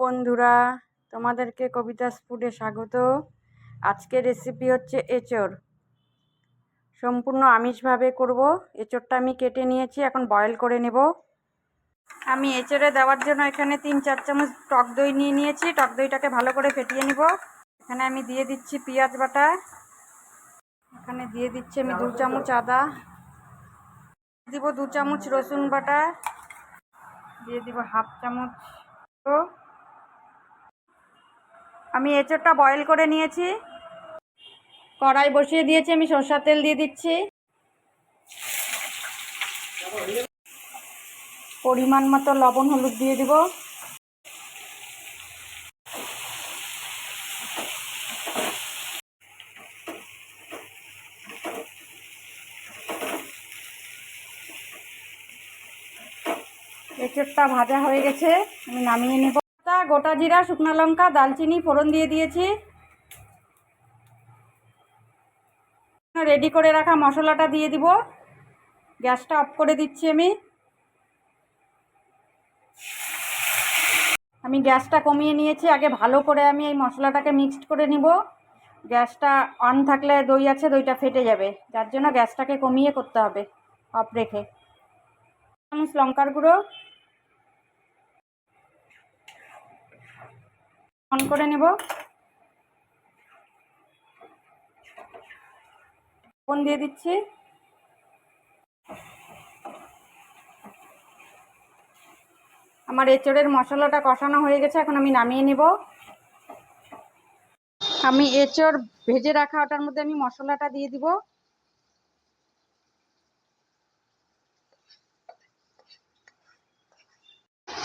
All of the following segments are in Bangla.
বন্ধুরা, তোমাদেরকে কবিতা ফুডে স্বাগত। আজকের রেসিপি হচ্ছে এঁচড় সম্পূর্ণ আমিষভাবে করব। এঁচড়টা আমি কেটে নিয়েছি, এখন বয়েল করে নেব। আমি এঁচড়ে দেওয়ার জন্য এখানে তিন চার চামচ টক দই নিয়ে নিয়েছি। টক দইটাকে ভালো করে ফেটিয়ে নিব। এখানে আমি দিয়ে দিচ্ছি পেঁয়াজ বাটা। এখানে দিয়ে দিচ্ছি আমি দু চামচ আদা। দিব দু চামচ রসুন বাটা। দিয়ে দিব হাফ চামচ আমি এঁচড়টা বয়েল করে নিয়েছি। কড়াই বসিয়ে দিয়েছি, আমি সরষার তেল দিয়ে দিচ্ছি। পরিমাণ মতো লবণ, হলুদ দিয়ে দিব। এঁচড়টা ভাজা হয়ে গেছে, আমি নামিয়ে নেব। গোটা জিরা, শুকনো লঙ্কা, দালচিনি, ফোড়ন দিয়ে দিয়েছি। রেডি করে রাখা মশলাটা দিয়ে দিব। গ্যাসটা অফ করে দিচ্ছি আমি। আমি গ্যাসটা কমিয়ে নিয়েছি। আগে ভালো করে আমি এই মশলাটাকে মিক্সড করে নিব। গ্যাসটা অন থাকলে দই আছে, দইটা ফেটে যাবে। যার জন্য গ্যাসটাকে কমিয়ে করতে হবে, অফ রেখে। লঙ্কার গুঁড়ো। অন করে নেব। ফোন দিয়ে দিচ্ছি। আমার এঁচড়ের মশলাটা কষানো হয়ে গেছে, এখন আমি নামিয়ে নেব। আমি এঁচড় ভেজে রাখা ওটার মধ্যে আমি মশলাটা দিয়ে দিব।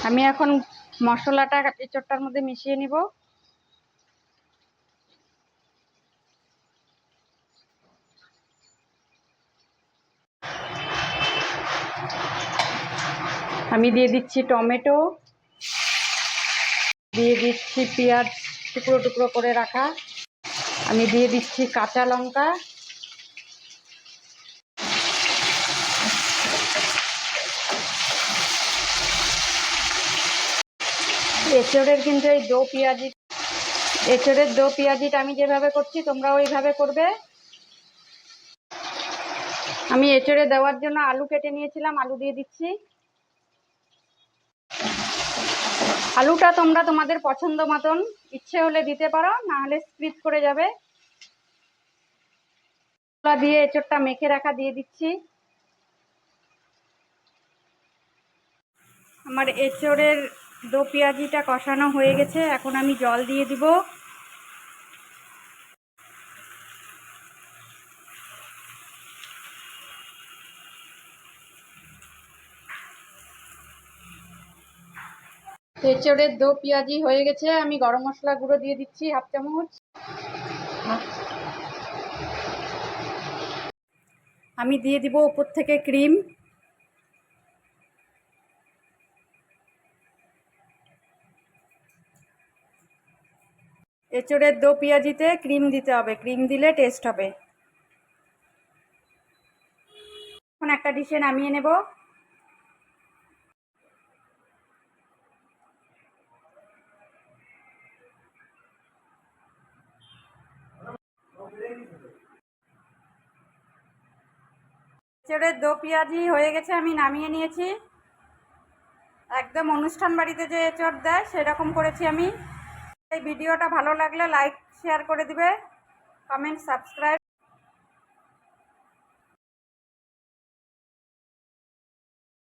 আমি এখন মশলাটা এঁচড়টার মধ্যে মিশিয়ে নিব। আমি দিয়ে দিচ্ছি টমেটো। দিয়ে দিচ্ছি পেঁয়াজ টুকরো টুকরো করে রাখা। আমি দিয়ে দিচ্ছি কাঁচা লঙ্কা। এঁচড়ের কিন্তু এই দো পেঁয়াজি, এঁচড়ের দো পেঁয়াজিটা আমি যেভাবে করছি তোমরা ওইভাবে করবে। আমি এঁচড়ে দেওয়ার জন্য আলু কেটে নিয়েছিলাম, আলু দিয়ে দিচ্ছি। আলুটা তোমরা তোমাদের পছন্দ মতন, ইচ্ছে হলে দিতে পারো, না হলে স্প্রিট করে যাবে। দিয়ে এঁচড়টা মেখে রাখা দিয়ে দিচ্ছি। আমার এঁচড়ের দো পেঁয়াজিটা কষানো হয়ে গেছে এখন আমি জল দিয়ে দিব। এঁচড়ের দো পেঁয়াজি হয়ে গেছে আমি গরম মশলা গুঁড়ো দিয়ে দিচ্ছি হাফ চামচ। আমি দিয়ে দিব উপর থেকে ক্রিম। এঁচড়ের দো পেঁয়াজিতে ক্রিম দিতে হবে, ক্রিম দিলে টেস্ট হবে। এখন একটা ডিশে নামিয়ে নেব। এঁচড়ের দো পেঁয়াজি হয়ে গেছে, আমি নামিয়ে নিয়েছি। একদম অনুষ্ঠান বাড়িতে যে এঁচড় দেয়, সেরকম করেছি আমি। এই ভিডিওটা ভালো লাগলে লাইক শেয়ার করে দিবে। Comment subscribe